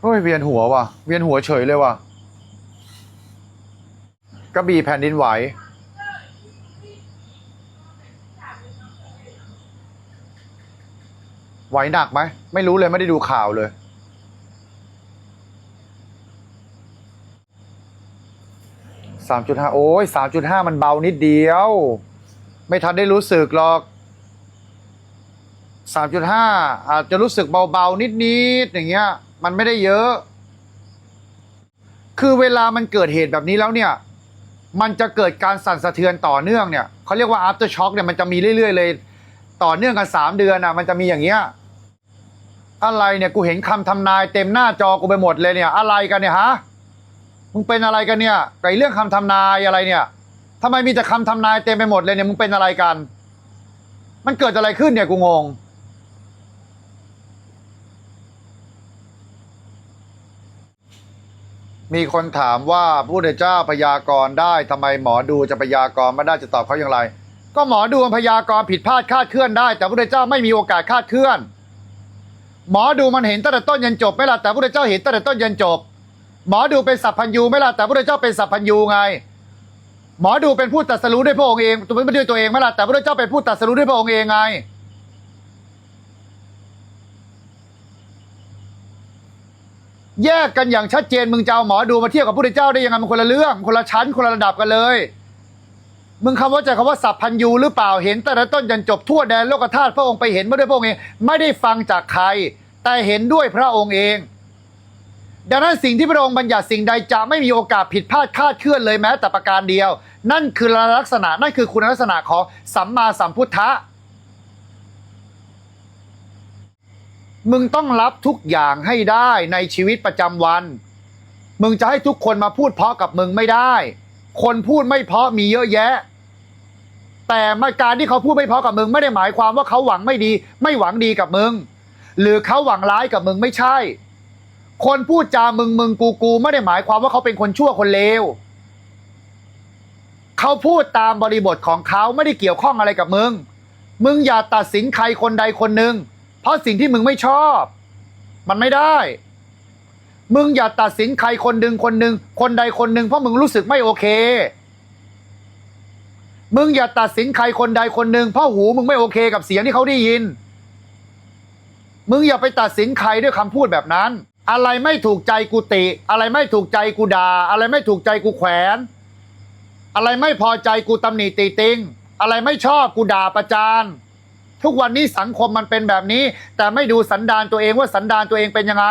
เฮ้ยเวียนหัวว่ะ เวียนหัวเฉยเลยว่ะกระบี่แผ่นดินไหว ไหวหนักไหม ไม่รู้เลยไม่ได้ดูข่าวเลย สามจุดห้าโอ้ยสามจุดห้ามันเบานิดเดียว ไม่ทันได้รู้สึกหรอกสามจุดห้าอาจจะรู้สึกเบาๆนิดๆอย่างเงี้ย มันไม่ได้เยอะ คือเวลามันเกิดเหตุแบบนี้แล้วเนี่ย มันจะเกิดการสั่นสะเทือนต่อเนื่องเนี่ยเขาเรียกว่า after shock เนี่ยมันจะมีเรื่อย ๆ เลย ต่อเนื่องกันสามเดือนอะ มันจะมีอย่างเงี้ยอะไรเนี่ยกูเห็นคำทำนายเต็มหน้าจอกูไปหมดเลยเนี่ย อะไรกันเนี่ยฮะมึงเป็นอะไรกันเนี่ยไก่เรื่องคำทำนายอะไรเนี่ยทำไมมีแต่คำทำนายเต็มไปหมดเลยเนี่ยมึงเป็นอะไรกัน มันเกิดอะไรขึ้นเนี่ยกูงง มีคนถามว่าพระพุทธเจ้าพยากรณ์ได้ทำไมหมอดูจะพยากรณ์ไม่ได้จะตอบเขาอย่างไร ก็หมอดูมันพยากรณ์ผิดพลาดคาดเคลื่อนได้ แต่พระพุทธเจ้าไม่มีโอกาสคาดเคลื่อน หมอดูมันเห็นตั้งแต่ต้นยันจบไหม่ล่ะแต่พระพุทธเจ้าเห็นตั้งแต่ต้นยันจบ หมอดูเป็นสัพพัญญูไหม่ล่ะแต่พระพุทธเจ้าเป็นสัพพัญญูไง หมอดูเป็นผู้ตรัสรู้ด้วยพระองค์เองตัวไม่ด้วยตัวเองไหม่ล่ะแต่พระพุทธเจ้าเป็นผู้ตรัสรู้ด้วยพระองค์เองไง แยกกันอย่างชัดเจนมึงจะเอาหมอดูมาเทียบกับพระพุทธเจ้าได้ยังไงมันคนละเรื่อง คนละชั้นคนละระดับกันเลย มึงคำว่าใจคำว่าสัพพัญญูหรือเปล่าเห็นแต่ละต้นยันจบทั่วแดนโลกธาตุพระองค์ไปเห็นมาด้วยพระองค์เองไม่ได้ฟังจากใคร แต่เห็นด้วยพระองค์เอง ดังนั้นสิ่งที่พระองค์บัญญัติสิ่งใดจะไม่มีโอกาสผิดพลาดคลาดเคลื่อนเลยแม้แต่ประการเดียว นั่นคือลักษณะนั่นคือคุณลักษณะของสัมมาสัมพุทธะ มึงต้องรับทุกอย่างให้ได้ในชีวิตประจำวัน มึงจะให้ทุกคนมาพูดเพราะกับมึงไม่ได้ คนพูดไม่เพราะมีเยอะแยะ แต่มาการที่เขาพูดไม่เพราะกับมึงไม่ได้หมายความว่าเขาหวังไม่ดี ไม่หวังดีกับมึง หรือเขาหวังร้ายกับมึงไม่ใช่ คนพูดจามึงมึงกูกูไม่ได้หมายความว่าเขาเป็นคนชั่วคนเลวเขาพูดตามบริบทของเขาไม่ได้เกี่ยวข้องอะไรกับมึง มึงอย่าตัดสินใครคนใดคนหนึ่ง เพราะสิ่งที่มึงไม่ชอบ มันไม่ได้ มึงอย่าตัดสินใครคนหนึ่งคนหนึ่งคนใดคนหนึ่งเพราะมึงรู้สึกไม่โอเค มึงอย่าตัดสินใครคนใดคนหนึ่งเพราะหูมึงไม่โอเคกับเสียงที่เขาได้ยิน มึงอย่าไปตัดสินใครด้วยคำพูดแบบนั้น อะไรไม่ถูกใจกูติ อะไรไม่ถูกใจกูด่า อะไรไม่ถูกใจกูแขวน อะไรไม่พอใจกูตำหนิตีติง อะไรไม่ชอบกูด่าประจาน ทุกวันนี้สังคมมันเป็นแบบนี้ แต่ไม่ดูสันดานตัวเองว่าสันดานตัวเองเป็นยังไง